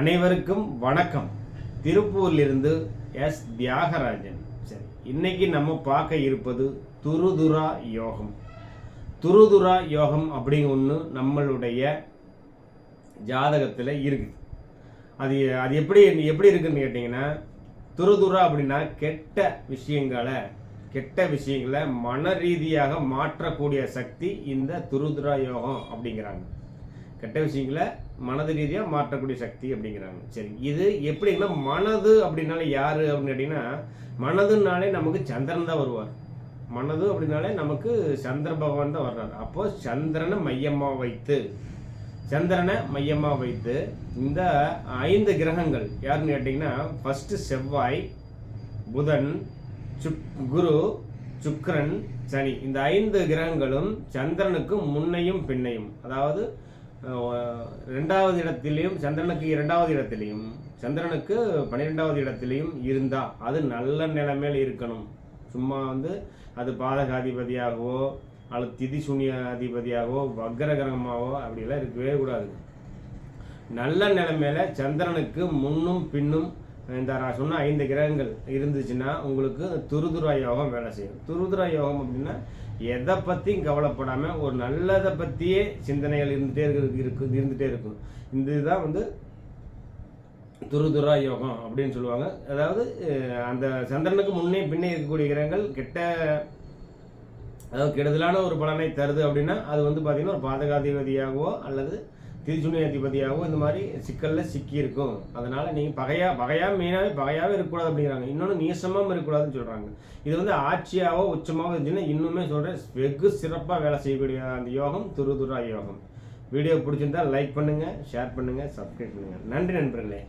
அனைவருக்கும் வணக்கம். திருப்பூர்லிருந்து எஸ். தியாகராஜன். சரி இன்னைக்கு நம்ம பார்க்க இருப்பது துருதுரா யோகம். துருதுரா யோகம் அப்படிங்க ஒன்று நம்மளுடைய ஜாதகத்தில் இருக்குது அது அது எப்படி எப்படி இருக்குன்னு கேட்டிங்கன்னா துருதுரா அப்படின்னா கெட்ட விஷயங்களை கெட்ட விஷயங்களை மன ரீதியாக மாற்றக்கூடிய சக்தி இந்த துருதுரா யோகம் அப்படிங்கிறாங்க. கெட்ட விஷயங்களை மனது ரீதியாக மாற்றக்கூடிய சக்தி அப்படிங்கிறாங்க. சரி இது எப்படின்னா மனது அப்படின்னாலே யார் அப்படின்னு கேட்டிங்கன்னா மனதுனாலே நமக்கு சந்திரன் தான் வருவார். மனது அப்படின்னாலே நமக்கு சந்திர பகவான் தான் வர்றார். அப்போது சந்திரனை மையமாக வைத்து சந்திரனை மையமாக வைத்து இந்த ஐந்து கிரகங்கள் யாருன்னு கேட்டிங்கன்னா ஃபஸ்ட்டு செவ்வாய் புதன் சுக் குரு சுக்ரன் சனி. இந்த ஐந்து கிரகங்களும் சந்திரனுக்கு முன்னையும் பின்னையும். அதாவது ரெண்டாவது இடத்திலையும் சந்திரனுக்கு இரண்டாவது இடத்திலையும் சந்திரனுக்கு பன்னிரெண்டாவது இடத்திலையும் இருந்தா அது நல்ல நிலைமையில் இருக்கணும். சும்மா வந்து அது பாதகாதிபதியாகவோ அல்லது திதி சூன்ய அதிபதியாகவோ வக்ர அப்படிலாம் இருக்கவே கூடாது. நல்ல நிலைமையில சந்திரனுக்கு முன்னும் பின்னும் இந்த நான் சொன்ன ஐந்து கிரகங்கள் இருந்துச்சுன்னா உங்களுக்கு துருதுரா யோகம் வேலை செய்யும். துருதுரா யோகம் அப்படின்னா எதை பற்றியும் கவலைப்படாமல் ஒரு நல்லதை பற்றியே சிந்தனைகள் இருந்துகிட்டே இருக்கு இருக்கு இருந்துகிட்டே இருக்கும். இந்த இதுதான் வந்து துருதுரா யோகம் அப்படின்னு சொல்லுவாங்க. அதாவது அந்த சந்திரனுக்கு முன்னே பின்னே இருக்கக்கூடிய கிரகங்கள் கெட்ட அதாவது கெடுதலான ஒரு பலனை தருது அப்படின்னா அது வந்து பார்த்திங்கன்னா ஒரு பாதகாதிபதியாகவோ அல்லது திருச்சுணியாதிபதியாகவோ இந்த மாதிரி சிக்கலில் சிக்கியிருக்கும். அதனால் நீங்கள் பகையா பகையாக மெயினாகவே பகையாகவே இருக்கக்கூடாது அப்படிங்கிறாங்க. இன்னொன்று நீசமாகவும் இருக்கக்கூடாதுன்னு சொல்கிறாங்க இது வந்து ஆட்சியாவோ உச்சமாகவோ இருந்துச்சுன்னா இன்னுமே சொல்கிறேன் வெகு சிறப்பாக வேலை செய்யக்கூடிய அந்த யோகம் துருதுரா யோகம். வீடியோ பிடிச்சிருந்தா லைக் பண்ணுங்கள் ஷேர் பண்ணுங்கள் சப்ஸ்கிரைப் பண்ணுங்கள் நன்றி நண்பர்களே.